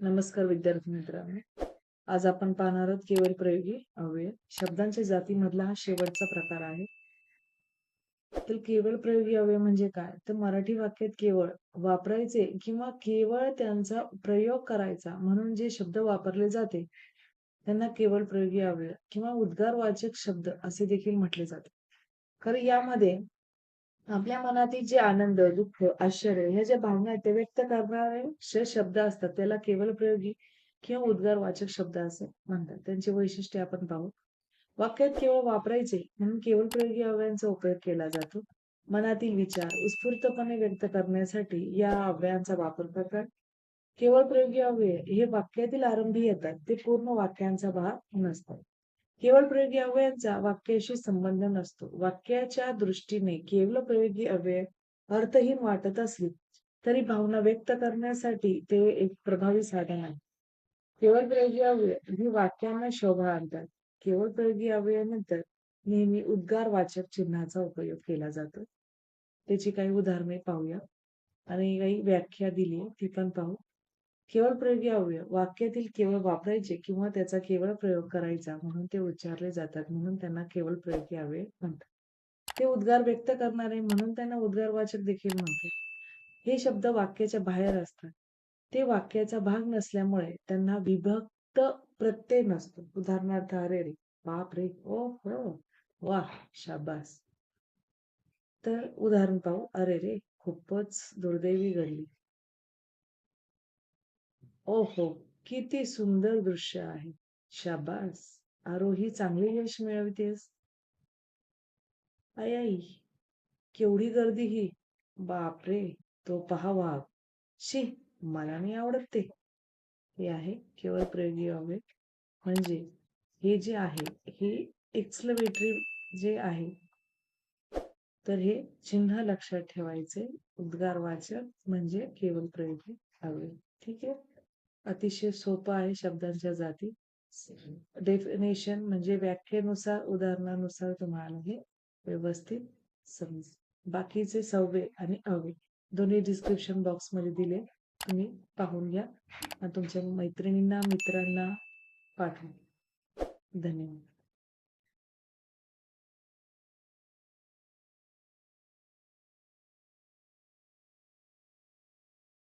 नमस्कार विद्यार्थी मित्रांनो. आज आपण पाहणार आहोत केवळ प्रयोगी अव्यय. शब्दांच्या जातीमधला हा शेवटचा प्रकार आहे. तर केवळ प्रयोगी अव्यय म्हणजे काय? तर मराठी वाक्यात केवळ वापरायचे किंवा केवळ त्यांचा प्रयोग करायचा म्हणून जे शब्द वापरले जाते त्यांना केवळ प्रयोगी अव्यय किंवा उद्गारवाचक शब्द असे देखील म्हटले जाते. तर यामध्ये आपल्या मनातील जे आनंद दुःख आश्चर्य ह्या ज्या भावना आहेत ते व्यक्त करणारे जे शब्द असतात. त्याला केवळ प्रयोगी किंवा उद्गारवाचक शब्द असे म्हणतात. त्यांची वैशिष्ट्ये आपण पाहू. वाक्यात केवळ वापरायचे म्हणून केवळ प्रयोगी अवयांचा उपयोग केला जातो. मनातील विचार उत्स्फूर्तपणे व्यक्त करण्यासाठी या अवयांचा वापर करतात. केवळ प्रयोगी अव्यय हे वाक्यातील आरंभी येतात. ते पूर्ण वाक्यांचा भाग नसतात. केवळ प्रयोगी अव्ययांचा वाक्याशी संबंध नसतो. वाक्याच्या दृष्टीने केवळ प्रयोगी अव्यय अर्थहीन वाटत असली तरी भावना व्यक्त करण्यासाठी ते एक प्रभावी साधन आहे. केवळ प्रयोगी अव्यय ही वाक्यांना शोभा आणतात. केवळ प्रयोगी अव्ययानंतर नेहमी उद्गार वाचक चिन्हाचा उपयोग केला जातो. त्याची काही उदाहरणे पाहूया. आणि काही व्याख्या दिली ती पण पाहू. केवळ प्रयोगी वाक्यातील केवळ वापरायचे किंवा त्याचा केवळ प्रयोग करायचा म्हणून ते उच्चारले जातात म्हणून त्यांना केवळ प्रयोगी अव्यय म्हणतात. ते उद्गार व्यक्त करणारे म्हणून त्यांना उद्गारवाचक देखील म्हणतात. हे शब्द वाक्याच्या बाहेर असतात. ते वाक्याचा भाग नसल्यामुळे त्यांना विभक्त प्रत्यय नसतो. उदाहरणार्थ अरे रे बाप रे ओ हो, हो वा शाबास. तर उदाहरण पाहू. अरे रे खूपच दुर्दैवी घडली. ओहो किती सुंदर दृश्य आहे. शाबास. आरोही चांगले यश मिळवतेस. आई केवढी गर्दी ही. बापरे तो पहा वाघ शी मला नाही आवडत ते. हे आहे केवळ प्रयोगी अव्यय म्हणजे हे जे आहे हे एक्सलवेटरी जे आहे. तर हे चिन्ह लक्षात ठेवायचे. उद्गारवाचक म्हणजे केवळ प्रयोगी अव्यय ठीक आहे? अतिशय सोपं आहे शब्दांच्या जाती. डेफिनेशन म्हणजे व्याख्येनुसार उदाहरणानुसार तुम्हाला हे व्यवस्थित समज बाकीचे सव्वे आणि अव्यय दोन्ही डिस्क्रिप्शन बॉक्समध्ये दिले. तुम्ही पाहून घ्या. आणि तुमच्या मैत्रिणींना मित्रांना पाठवा. धन्यवाद.